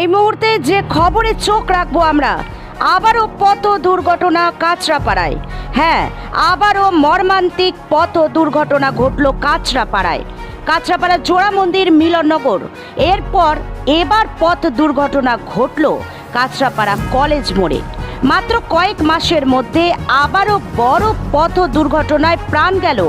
এই মুহূর্তে যে খবরে চোখ রাখব আমরা, আবারও পথ দুর্ঘটনা কাঁচরাপাড়ায়। হ্যাঁ আবারও মর্মান্তিক পথ দুর্ঘটনা ঘটল কাঁচরাপাড়ায়। কাঁচরাপাড়া জোড়া মন্দির, মিলননগর। এরপর এবার পথ দুর্ঘটনা ঘটল কাঁচরাপাড়া কলেজ মোড়ে। মাত্র কয়েক মাসের মধ্যে আবারও বড় পথ দুর্ঘটনায় প্রাণ গেল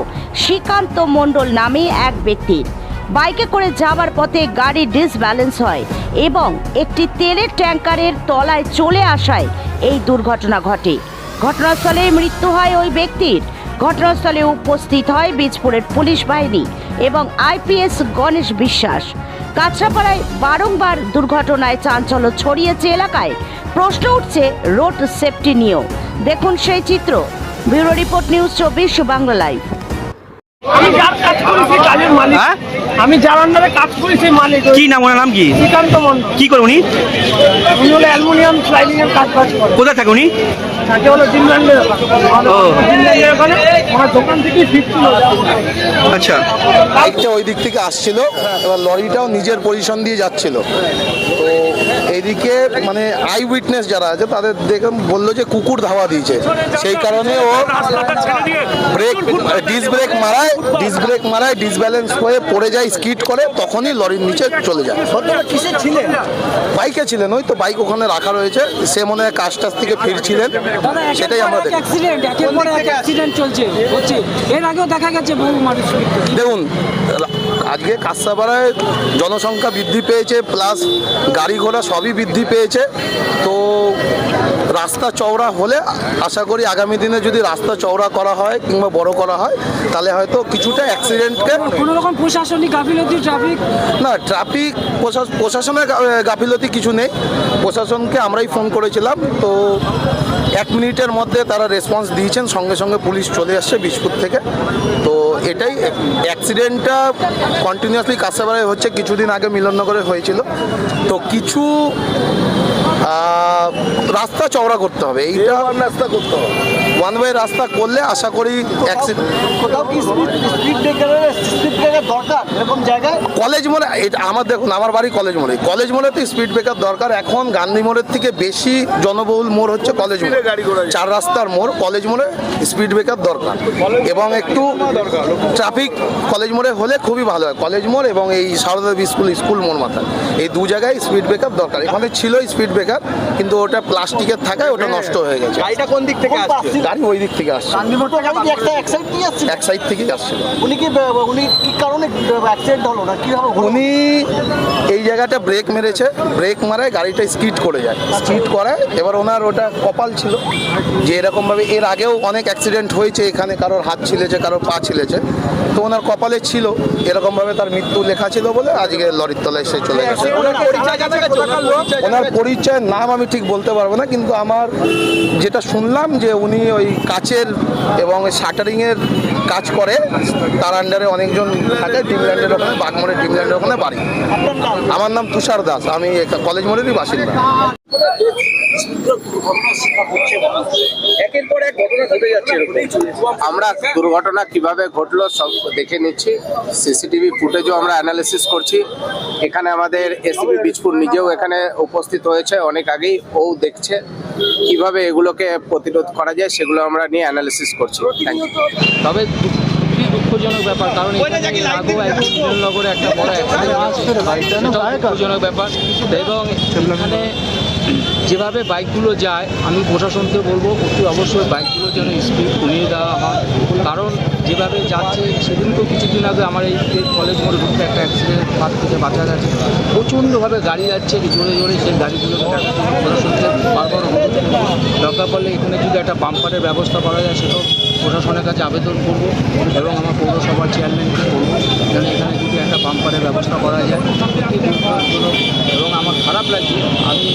শ্রীকান্ত মণ্ডল নামে এক ব্যক্তির। বাইকে করে যাওয়ার পথে গাড়ি ডিসব্যালেন্স হয় এবং একটি তেলের ট্যাঙ্কারের তলায় চলে আসায় এই দুর্ঘটনা ঘটে। ঘটনাস্থলে মৃত্যু হয় ওই ব্যক্তির। ঘটনাস্থলে উপস্থিত হয় বীজপুরের পুলিশ বাহিনী এবং আইপিএস গণেশ বিশ্বাস। কাছড়াপাড়ায় বারংবার দুর্ঘটনায় চাঞ্চল্য ছড়িয়েছে এলাকায়। প্রশ্ন উঠছে রোড সেফটি নিয়েও। দেখুন সেই চিত্র। ব্যুরো রিপোর্ট নিউজ চব্বিশ বাংলা লাইভ। আমি যার কাজ করি সেই কাজের মালিক। হ্যাঁ? আমি যার আন্ডারে কাজ করি সেই মালিক। কি নাম ওনার নাম কি? শ্রীকান্ত মন্ডল। কি করে উনি? উনি হলো অ্যালুমিনিয়াম স্লাইডিং এর কাজ বাজ করে কোথায় থাকে উনি? তাকে হলো জিমল্যান্ডের ও। জিমল্যান্ডের ওখানে আমার দোকান থেকে ফিরছিল। আচ্ছা। বাইকটা ওই দিক থেকে আসছিল এবার লরিটাও নিজের পজিশন দিয়ে যাচ্ছিল। তো এইদিকে মানে আই উইটনেস যারা আছে তাদের দেখে বলল যে কুকুর ধাওয়া দিয়েছে। সেই কারণে ও ব্রেক ডিস ব্রেক মারায় ডিস ব্রেক মারায় ডিসব্যালেন্স হয়ে পড়ে যায় স্কিড করে তখনই লরির নিচে চলে যায়। কিসে ছিলেন? বাইকে ছিলেন ওই তো বাইক ওখানে রাখা রয়েছে। সে মনে হয় কাজ টাজ থেকে ফিরছিলেন। সেটাই আমরা। দেখুন আজকে কাঁসাপাড়ায় জনসংখ্যা বৃদ্ধি পেয়েছে প্লাস গাড়ি ঘোড়া সবই বৃদ্ধি পেয়েছে। তো রাস্তা চওড়া হলে আশা করি আগামী দিনে যদি রাস্তা চওড়া করা হয় কিংবা বড় করা হয় তাহলে হয়তো কিছুটা অ্যাক্সিডেন্টকে কোনো রকম প্রশাসনিক গাফিলতি ট্রাফিক না ট্রাফিক প্রশাসনের গাফিলতি কিছু নেই। প্রশাসনকে আমরাই ফোন করেছিলাম। তো এক মিনিটের মধ্যে তারা রেসপন্স দিয়েছেন। সঙ্গে সঙ্গে পুলিশ চলে আসছে বীজপুর থেকে। তো এটাই অ্যাক্সিডেন্টটা কন্টিনিউয়াসলি কাছাবাড়ায় হচ্ছে কিছুদিন আগে মিলননগরে হয়েছিল। তো কিছু রাস্তা চওড়া করতে হবে। এইটা রাস্তা করতে হবে। ওয়ান ওয়ে রাস্তা করলে আশা করি অ্যাক্সিডেন্ট কোথাও কি স্পিড স্পিড ব্রেকার দরকার এরকম জায়গায়? কলেজ মোড়ে এটা আমার দেখুন আমার বাড়ি কলেজ মোড়ে কলেজ মোড়ে তো স্পিড ব্রেকার দরকার। এখন গান্ধী মোড়ের থেকে বেশি জনবহুল মোড় হচ্ছে কলেজ মোড় চার রাস্তার মোড় কলেজ মোড়ে স্পিড ব্রেকার দরকার। এবং একটু ট্রাফিক কলেজ মোড়ে হলে খুবই ভালো হয়। কলেজ মোড় এবং এই সারদা স্কুল স্কুল মোড় মাথায়। এই দু জায়গায় স্পিড ব্রেকার দরকার। এখানে ছিল স্পিড ব্রেকার কিন্তু ওটা প্লাস্টিকের থাকায় ওটা নষ্ট হয়ে গেছে। গাড়িটা কোন দিক থেকে আসছে? গাড়ি ওই দিক থেকে আসছে। গান্ধী মোটর গাড়ি একটা এক সাইড থেকে আসছে এক সাইড থেকেই আসছিল। উনি কি উনি কি কারণে অ্যাক্সিডেন্ট হলো না কীভাবে উনি এই জায়গাটা ব্রেক মেরেছে ব্রেক মারায় গাড়িটা স্কিড করে যায়। স্কিড করায় এবার ওনার ওটা কপাল ছিল। যে এরকমভাবে এর আগেও অনেক অ্যাক্সিডেন্ট হয়েছে এখানে কারোর হাত ছিলেছে কারোর পা ছিলেছে। তো ওনার কপালে ছিল এরকমভাবে তার মৃত্যু লেখা ছিল বলে আজকে লরির তলায় সে চলে গেছে। ওনার পরিচয় নাম আমি ঠিক বলতে পারব না কিন্তু আমার যেটা শুনলাম যে উনি ওই কাচের এবং শাটারিংয়ের কাজ করে তার আন্ডারে অনেকজন থাকে ডিমল্যান্ডের ওখানে বাগমোড়ের ডিমল্যান্ডের ওখানে বাড়ি। আমার নাম তুষার দাস আমি কলেজ মোড়েরই বাসিন্দা। আমরা দুর্ঘটনা কীভাবে ঘটলো সব দেখে নিচ্ছি। সিসিটিভি ফুটেজও আমরা অ্যানালিসিস করছি। এখানে আমাদের এসিবি বীজপুর নিজেও এখানে উপস্থিত হয়েছে অনেক আগেই ও দেখছে। কীভাবে এগুলোকে প্রতিরোধ করা যায় সেগুলো আমরা নিয়ে অ্যানালিসিস করছি। তবে খুবই দুঃখজনক ব্যাপার কারণ এখানে নগরে একটা বড় অ্যাক্সিডেন্ট হয়েছে দুঃখজনক ব্যাপার। এবং এখানে যেভাবে বাইকগুলো যায়, আমি প্রশাসনকে বলব, অতি অবশ্যই বাইকগুলো যেন স্পিড কমিয়ে দেওয়া হয়। কারণ যেভাবে যাচ্ছে সেদিনকেও কিছুদিন আগে আমার এই কলেজ মোড়ে ঢুকতে একটা অ্যাক্সিডেন্ট হাত থেকে বাঁচা গেছে। প্রচণ্ডভাবে গাড়ি যাচ্ছে জোরে জোরে সেই জন্য প্রশাসনকে বারবার অনুরোধ করব। দরকার পড়লে এখানে যদি একটা বাম্পারের ব্যবস্থা করা যায়, সেটাও প্রশাসনের কাছে আবেদন করব এবং আমার পৌরসভার চেয়ারম্যানকে বলব, যেন এখানে যদি একটা বাম্পারের ব্যবস্থা করা যায় এবং আমার খারাপ লাগছে, আমি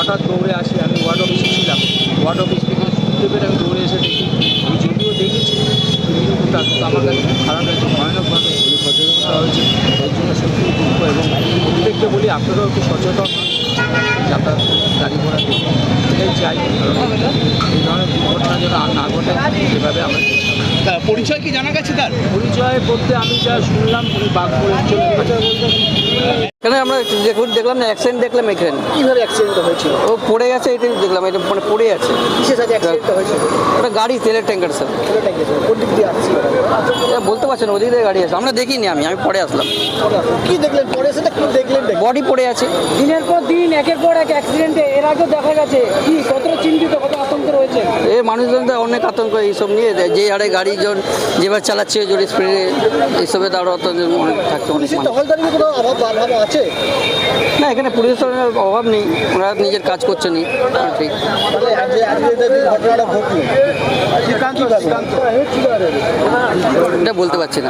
হঠাৎ দৌড়ে আসি আমি ওয়ার্ড অফিসে ছিলাম। ওয়ার্ড অফিস থেকে শুনতে পেরে আমি দৌড়ে এসে দেখি আমি যদিও দেখেছি কিন্তু তার আমার কাছে খুব খারাপ লাগছে ভয়ানকভাবে সচেতনতা হয়েছে। এই জন্য সত্যি দুঃখ এবং প্রত্যেককে বলি আপনারাও একটু সচেতন। যাতায়াত গাড়ি ঘোড়া দেখুন। এটাই চাই। এই ধরনের দুর্ঘটনা যেন আর না ঘটে সেভাবে আমরা পরিচয় কি জানা গেছে তার? পরিচয় বলতে আমি যা শুনলাম বাঘপুরের জন্য এখানে আমরা দেখুন দেখলাম না অ্যাক্সিডেন্ট দেখলাম এখানে। কীভাবে অ্যাক্সিডেন্ট হয়েছিল? ও পড়ে গেছে এটা দেখলাম এটা মানে পড়ে আছে। কিসের সাথে অ্যাক্সিডেন্টটা হয়েছিল? ওটা গাড়ি তেলের ট্যাঙ্কার স্যার কোন দিক দিয়ে আসছিল? বলতে পারছেন ওদিক দিয়ে গাড়ি আছে আমরা দেখিনি আমি আমি পরে আসলাম। কি দেখলেন? পরে সেটা কি দেখলেন বডি পড়ে আছে। দিনের পর দিন একের পর এক অ্যাক্সিডেন্টে এর আগেও দেখা গেছে। কি কতটা চিন্তিত রয়েছে এ মানুষজন তো অনেক আতঙ্ক এইসব নিয়ে। যে হারে গাড়ি জন যেভাবে চালাচ্ছে জোরে স্পিডে এইসবে তো আরও আতঙ্ক মনে থাকছে অনেক আছে? না এখানে পুলিশের অভাব নেই। ওরা নিজের কাজ করছে নি। ঠিক এটা বলতে পারছি না।